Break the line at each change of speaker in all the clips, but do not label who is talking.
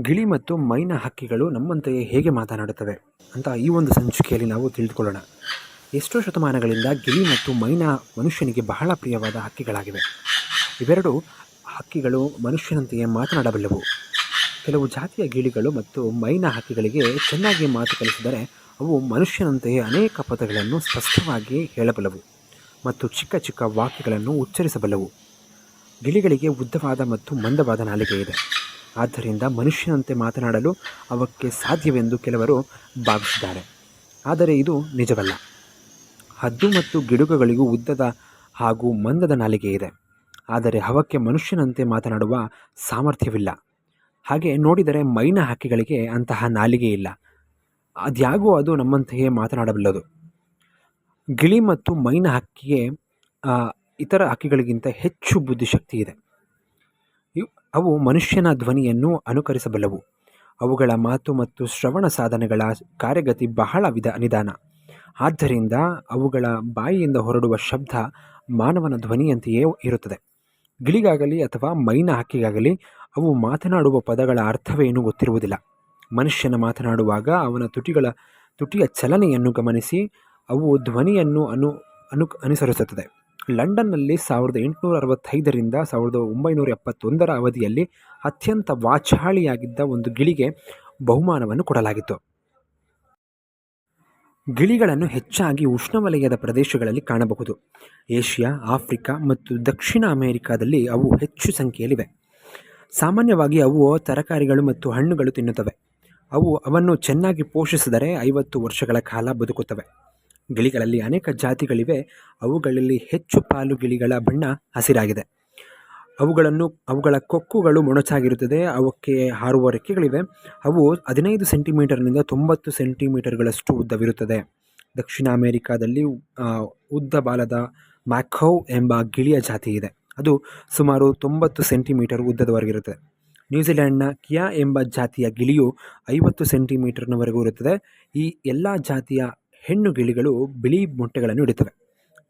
ಗಿಳಿ ಮತ್ತು ಮೈನ ಹಕ್ಕಿಗಳು ನಮ್ಮಂತೆಯೇ ಹೇಗೆ ಮಾತನಾಡುತ್ತವೆ ಅಂತ ಈ ಒಂದು ಸಂಚಿಕೆಯಲ್ಲಿ ನಾವು ತಿಳಿದುಕೊಳ್ಳೋಣ. ಎಷ್ಟೋ ಶತಮಾನಗಳಿಂದ ಗಿಳಿ ಮತ್ತು ಮೈನ ಮನುಷ್ಯನಿಗೆ ಬಹಳ ಪ್ರಿಯವಾದ ಹಕ್ಕಿಗಳಾಗಿವೆ. ಇವೆರಡು ಹಕ್ಕಿಗಳು ಮನುಷ್ಯನಂತೆಯೇ ಮಾತನಾಡಬಲ್ಲವು. ಕೆಲವು ಜಾತಿಯ ಗಿಳಿಗಳು ಮತ್ತು ಮೈನ ಹಕ್ಕಿಗಳಿಗೆ ಚೆನ್ನಾಗಿ ಮಾತು ಕಲಿಸಿದರೆ ಅವು ಮನುಷ್ಯನಂತೆಯೇ ಅನೇಕ ಪದಗಳನ್ನು ಸ್ಪಷ್ಟವಾಗಿ ಹೇಳಬಲ್ಲವು ಮತ್ತು ಚಿಕ್ಕ ಚಿಕ್ಕ ವಾಕ್ಯಗಳನ್ನು ಉಚ್ಚರಿಸಬಲ್ಲವು. ಗಿಳಿಗಳಿಗೆ ಉದ್ದವಾದ ಮತ್ತು ಮಂದವಾದ ನಾಲಿಗೆ ಇದೆ ಆದ್ದರಿಂದ ಮನುಷ್ಯನಂತೆ ಮಾತನಾಡಲು ಅವಕ್ಕೆ ಸಾಧ್ಯವೆಂದು ಕೆಲವರು ಭಾವಿಸಿದ್ದಾರೆ. ಆದರೆ ಇದು ನಿಜವಲ್ಲ. ಹದ್ದು ಮತ್ತು ಗಿಡುಗಗಳಿಗೂ ಉದ್ದದ ಹಾಗೂ ಮಂದದ ನಾಲಿಗೆ ಇದೆ. ಆದರೆ ಅವಕ್ಕೆ ಮನುಷ್ಯನಂತೆ ಮಾತನಾಡುವ ಸಾಮರ್ಥ್ಯವಿಲ್ಲ. ಹಾಗೆ ನೋಡಿದರೆ ಮೈನ ಹಕ್ಕಿಗಳಿಗೆ ಅಂತಹ ನಾಲಿಗೆ ಇಲ್ಲ. ಅದ್ಯಾಗೂ ಅದು ನಮ್ಮಂತೆಯೇ ಮಾತನಾಡಬಲ್ಲದು. ಗಿಳಿ ಮತ್ತು ಮೈನ ಹಕ್ಕಿಗೆ ಇತರ ಹಕ್ಕಿಗಳಿಗಿಂತ ಹೆಚ್ಚು ಬುದ್ಧಿಶಕ್ತಿ ಇದೆ. ಅವು ಮನುಷ್ಯನ ಧ್ವನಿಯನ್ನು ಅನುಕರಿಸಬಲ್ಲವು. ಅವುಗಳ ಮಾತು ಮತ್ತು ಶ್ರವಣ ಸಾಧನಗಳ ಕಾರ್ಯಗತಿ ಬಹಳ ವಿಧ ನಿಧಾನ. ಆದ್ದರಿಂದ ಅವುಗಳ ಬಾಯಿಯಿಂದ ಹೊರಡುವ ಶಬ್ದ ಮಾನವನ ಧ್ವನಿಯಂತೆಯೇ ಇರುತ್ತದೆ. ಗಿಳಿಗಾಗಲಿ ಅಥವಾ ಮೈನ ಹಕ್ಕಿಗಾಗಲಿ ಅವು ಮಾತನಾಡುವ ಪದಗಳ ಅರ್ಥವೇನು ಗೊತ್ತಿರುವುದಿಲ್ಲ. ಮನುಷ್ಯನ ಮಾತನಾಡುವಾಗ ಅವನ ತುಟಿಗಳ, ತುಟಿಯ ಚಲನೆಯನ್ನು ಗಮನಿಸಿ ಅವು ಧ್ವನಿಯನ್ನು ಅನು ಅನು, ಅನುಸರಿಸುತ್ತದೆ. ಲಂಡನ್ನಲ್ಲಿ ಸಾವಿರದ ಎಂಟುನೂರ ಅರವತ್ತೈದರಿಂದ ಸಾವಿರದ ಒಂಬೈನೂರ ಎಪ್ಪತ್ತೊಂದರ ಅವಧಿಯಲ್ಲಿ ಅತ್ಯಂತ ವಾಚಾಳಿಯಾಗಿದ್ದ ಒಂದು ಗಿಳಿಗೆ ಬಹುಮಾನವನ್ನು ಕೊಡಲಾಗಿತ್ತು. ಗಿಳಿಗಳನ್ನು ಹೆಚ್ಚಾಗಿ ಉಷ್ಣವಲಯದ ಪ್ರದೇಶಗಳಲ್ಲಿ ಕಾಣಬಹುದು. ಏಷ್ಯಾ, ಆಫ್ರಿಕಾ ಮತ್ತು ದಕ್ಷಿಣ ಅಮೆರಿಕಾದಲ್ಲಿ ಅವು ಹೆಚ್ಚು ಸಂಖ್ಯೆಯಲ್ಲಿವೆ. ಸಾಮಾನ್ಯವಾಗಿ ಅವು ತರಕಾರಿಗಳು ಮತ್ತು ಹಣ್ಣುಗಳು ತಿನ್ನುತ್ತವೆ. ಅವು ಅವನ್ನು ಚೆನ್ನಾಗಿ ಪೋಷಿಸಿದರೆ ಐವತ್ತು ವರ್ಷಗಳ ಕಾಲ ಬದುಕುತ್ತವೆ. ಗಿಳಿಗಳಲ್ಲಿ ಅನೇಕ ಜಾತಿಗಳಿವೆ. ಅವುಗಳಲ್ಲಿ ಹೆಚ್ಚು ಪಾಲು ಗಿಳಿಗಳ ಬಣ್ಣ ಹಸಿರಾಗಿದೆ. ಅವುಗಳನ್ನು, ಅವುಗಳ ಕೊಕ್ಕುಗಳು ಮೊಣಚಾಗಿರುತ್ತದೆ. ಅವಕ್ಕೆ ಹಾರುವ ರೆಕ್ಕೆಗಳಿವೆ. ಅವು ಹದಿನೈದು ಸೆಂಟಿಮೀಟರ್ನಿಂದ ತೊಂಬತ್ತು ಸೆಂಟಿಮೀಟರ್ಗಳಷ್ಟು ಉದ್ದವಿರುತ್ತದೆ. ದಕ್ಷಿಣ ಅಮೆರಿಕಾದಲ್ಲಿ ಉದ್ದ ಬಾಲದ ಮ್ಯಾಕೌ ಎಂಬ ಗಿಳಿಯ ಜಾತಿ ಇದೆ. ಅದು ಸುಮಾರು ತೊಂಬತ್ತು ಸೆಂಟಿಮೀಟರ್ ಉದ್ದದವರೆಗಿರುತ್ತದೆ. ನ್ಯೂಜಿಲೆಂಡ್ನ ಕಿಯಾ ಎಂಬ ಜಾತಿಯ ಗಿಳಿಯು ಐವತ್ತು ಸೆಂಟಿಮೀಟರ್ನವರೆಗೂ ಇರುತ್ತದೆ. ಈ ಎಲ್ಲ ಜಾತಿಯ ಹೆಣ್ಣು ಗಿಳಿಗಳು ಬಿಳಿ ಮೊಟ್ಟೆಗಳನ್ನು ಇಡುತ್ತವೆ.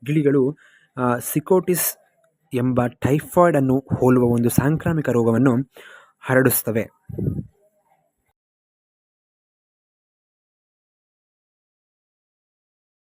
ಗಿಳಿಗಳು ಸಿಕೋಟಿಸ್ ಎಂಬ ಟೈಫಾಯ್ಡ್ ಅನ್ನು ಹೋಲುವ ಒಂದು ಸಾಂಕ್ರಾಮಿಕ ರೋಗವನ್ನು ಹರಡಿಸ್ತವೆ